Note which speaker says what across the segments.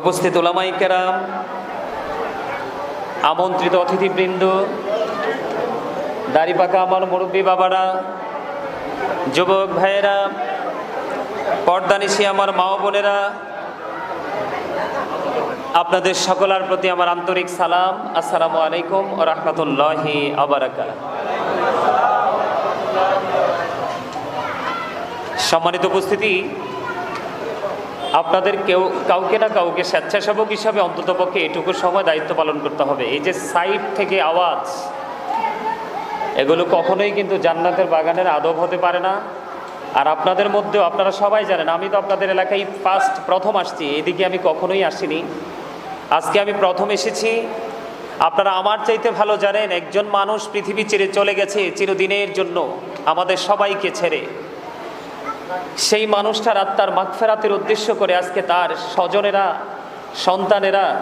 Speaker 1: উপস্থিত ওলামাই কেরাম, আমন্ত্রিত অতিথিবৃন্দ, দাড়িপাকা আমার মুরব্বী বাবারা, যুবক ভাইয়েরা পর্দানিশি আমার মা বোনেরা, আপনাদের সকলার প্রতি আমার আন্তরিক সালাম, আসসালামু আলাইকুম ও রহমতুল্লাহি আবরাকা সম্মানিত উপস্থিতি আপনাদের কেউ, কাউকে না কাউকে স্বেচ্ছাসেবক হিসাবে অন্ততপক্ষে এটুকু সময় দায়িত্ব পালন করতে হবে। এই যে সাইড থেকে আওয়াজ, এগুলো কখনোই কিন্তু জান্নাতের বাগানের আদব হতে পারে না। আর আপনাদের মধ্যেও, আপনারা সবাই জানেন, আমি তো আপনাদের এলাকায় ফার্স্ট প্রথম আসছি, এদিকে আমি কখনোই আসিনি। আজকে আমি প্রথম এসেছি। আপনারা আমার চাইতে ভালো জানেন, একজন মানুষ পৃথিবী ছেড়ে চলে গেছে চিরদিনের জন্য। আমাদের সবাইকে ছেড়ে। সেই মানুষটার আত্মার মাগফেরাতের উদ্দেশ্য করে আজকে তার স্বজনেরা, সন্তানেরা,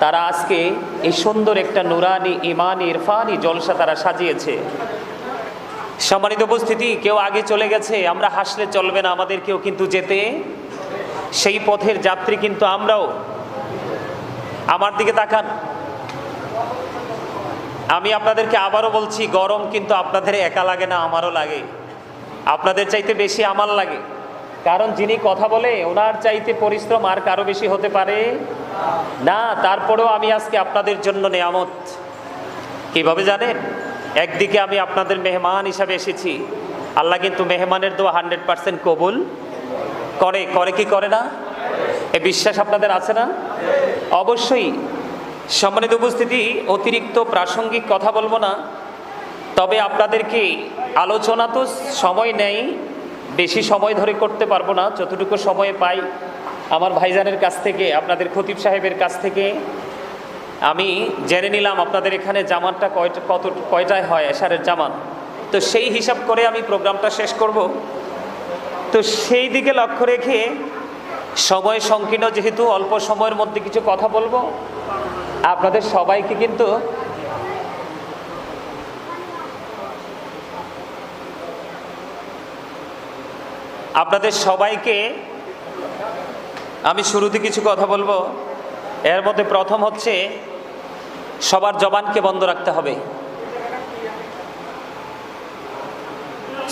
Speaker 1: তারা আজকে এই সুন্দর একটা নুরানি, ইমানি, ইরফানি জলসা তারা সাজিয়েছে। সম্মানিত উপস্থিতি, কেউ আগে চলে গেছে, আমরা হাসলে চলবে না আমাদেরকেও কিন্তু যেতে, সেই পথের যাত্রী কিন্তু আমরাও। আমার দিকে তাকান। আমি আপনাদেরকে আবারও বলছি, গরম কিন্তু আপনাদের একা লাগে না, আমারও লাগে। আপনাদের চাইতে বেশি আমার লাগে। কারণ যিনি কথা বলে, ওনার চাইতে পরিশ্রম আর কারও বেশি হতে পারে না। তারপরেও আমি আজকে আপনাদের জন্য নেয়ামত। কীভাবে জানেন? একদিকে আমি আপনাদের মেহমান হিসাবে এসেছি। আল্লাহ কিন্তু মেহমানের দোয়া হান্ড্রেড পার্সেন্ট কবুল করে। করে কি করে না? এ বিশ্বাস আপনাদের আছে না? অবশ্যই সম্মানিত উপস্থিতি, অতিরিক্ত প্রাসঙ্গিক কথা বলব না। তবে আপনাদেরকে আলোচনা তো সময় নেই? বেশি সময় ধরে করতে পারব না। যতটুকু সময় পাই আমার ভাইজানের কাছ থেকে, আপনাদের খতিব সাহেবের কাছ থেকে, আমি জেনে নিলাম আপনাদের এখানে জামানটা কয়টা, কত, কয়টায় হয় এশারের জামান। তো সেই হিসাব করে আমি প্রোগ্রামটা শেষ করব। তো সেই দিকে লক্ষ্য রেখে সময় সংকীর্ণ, যেহেতু অল্প সময়ের মধ্যে কিছু কথা বলব, আপনাদের সবাইকে কিন্তু আপনাদের সবাইকে আমি শুরুতে কিছু কথা বলব। এর মধ্যে প্রথম হচ্ছে, সবার জবানকে বন্ধ রাখতে হবে।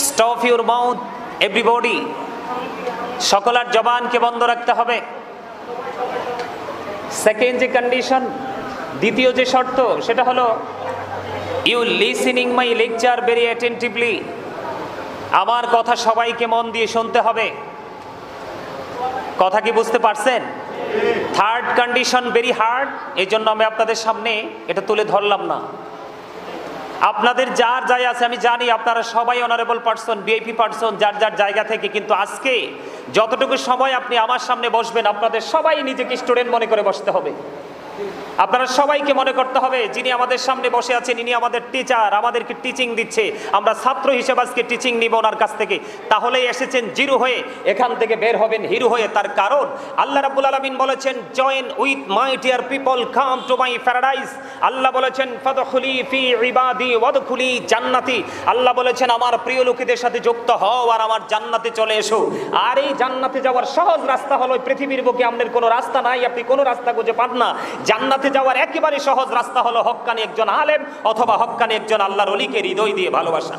Speaker 1: স্টপ ইউর মাউথ এভরিবডি সকলার জবানকে বন্ধ রাখতে হবে। সেকেন্ড যে কন্ডিশন দ্বিতীয় যে শর্ত, সেটা হলো you listening my lecture very attentively আমার কথা সবাইকে মন দিয়ে শুনতে হবে। কথা কি বুঝতে পারছেন? থার্ড কন্ডিশন ভেরি হার্ড এই জন্য আমি আপনাদের সামনে এটা তুলে ধরলাম না। আপনাদের যার যাই আছে, আমি জানি আপনারা সবাই অনারেবল পার্সন বিআইপি পার্সন যার যার জায়গা থেকে, কিন্তু আজকে যতটুকু সময় আপনি আমার সামনে বসবেন, আপনাদের সবাই নিজেকে স্টুডেন্ট মনে করে বসতে হবে। আপনারা সবাইকে মনে করতে হবে, যিনি আমাদের সামনে বসে আছেন, ইনি আমাদের টিচার আমাদেরকে টিচিং দিচ্ছে। আমরা ছাত্র হিসেবে আজকে টিচিং নিব ওনার কাছ থেকে। তাহলেই এসেছেন জিরো হয়ে, এখান থেকে বের হবেন হিরো হয়ে। তার কারণ, আল্লাহ রাব্বুল আলামিন বলেছেন join with my dear people come to my paradise আল্লাহ বলেছেন, ফাদখুলি ফি ইবাদি ওয়াদখুলি জান্নাতি। আল্লাহ বলেছেন, আমার প্রিয় লোকেদের সাথে যুক্ত হও আর আমার জান্নাতে চলে এসো। আর এই জান্নাতে যাওয়ার সহজ রাস্তা হলো পৃথিবীর বুকে আপনার কোনো রাস্তা নাই, আপনি কোনো রাস্তা খুঁজে পান না। জান্নাতে যাওয়ার একেবারে সহজ রাস্তা হলো হক্কানি একজন আলেম অথবা হক্কানি একজন আল্লাহর অলিকে হৃদয় দিয়ে ভালোবাসা।